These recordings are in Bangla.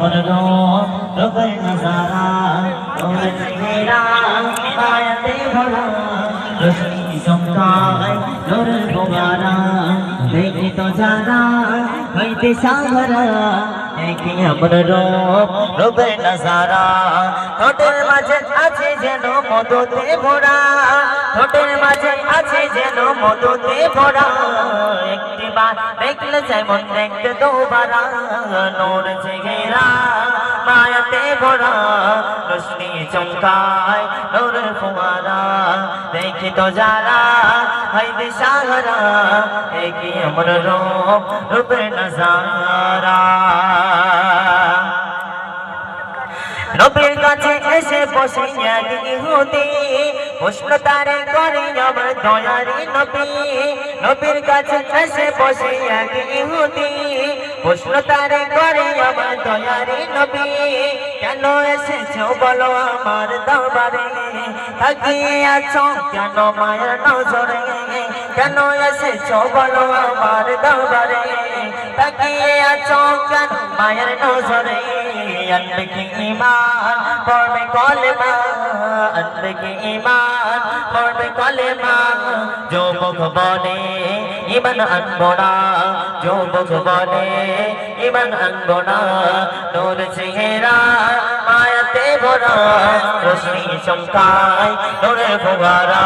আমার রূপ রূপের নজারা তোর চেহারা মায়াতে ভরা রশ্মি চমকায় তোর ফোয়ারা দেখি তো যারা হইতে আছে যেন মধুতে ভরা ঠোঁটের মাঝে আছে যেন মধুতে ভরা। একটি বার দেখলে যেমন দেখতে দুবারা, নোর চেহারা মায়াতে ভরা। রশ্মি চমকায় নোর ফুয়ারা, দেখি তো যারা হাইদে সাগরা একই আমার রূপ, রূপের নজারা। নবীর কাছে এসে বসে এক ইহুদি। প্রশ্ন তারে করে আমার দয়ারি নবী। নবীর কাছে এসে বসে এক ইহুদি। প্রশ্ন তারে করে আমার দয়ারি নবী। কেন এসেছ বলো আমার দরবারে? থাকিয়ে আছো কেন মায়ের নজরে? কেন এসেছ বলো আমার দরবারে? তাকিয়ে আছো কেন মায়ের নজরে? আনবে কি ইমান পড়বে কলেমা। আনবে কি ইমান পড়বে কলেমা, যুবক বলে ইমান আনব না বলে ইমান আনব না চেহারা, মায়াতে ভরা, রশ্মি চমকায় তোরে ফোয়ারা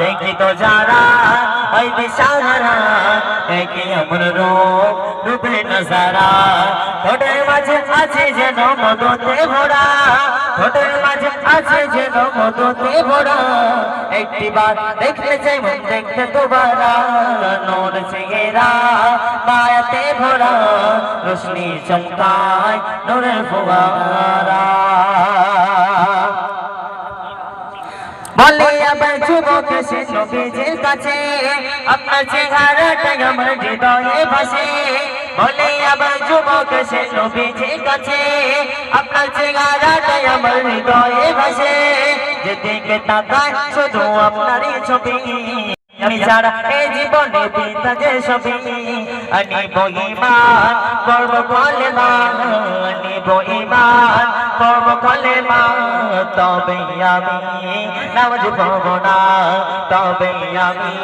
দেখি তো যারা, ওই দিশাহারা, দেখি আমার রূপ, রূপে নজারা। ঠোঁটের মাঝে আছে যেন মদতে ভরা, ঠোঁটের মাঝে আছে যেন মদতে ভরা একটি বার দেখতে চাই, মন দেখতে দুবারা। নোর চেহারা মায়াতে ভরা, রোশনি চমকায় নোরের ফোয়ারা। বলে আবার যুবক, সে নবীজির কাছে, আপনার চেহারাটা আমার হৃদয়ে ভাসে। বলে আবার যুবক, সে নবীজির কাছে, আপনার চেহারাটা আমার হৃদয়ে যেদিকে তাকায় শুধু আপনারই ছবি। আমি যারা এই জীবনে পিতা যে ছবি আনি বইমান করব কলেমা আনি বইমান করব কলেমা তবে আমি নামাজ পড়ব না, তবে আমি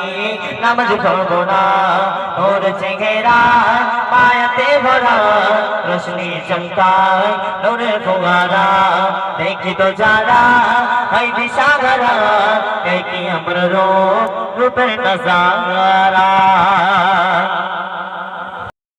নামাজ পড়ব না। ওর চেহারা মায়াতে ভরা রোশনি চমকায় নোরে ফোয়ারা। कहीं तो जाना कहीं भी सागरा कहीं अमर रो रुपए नज़ारा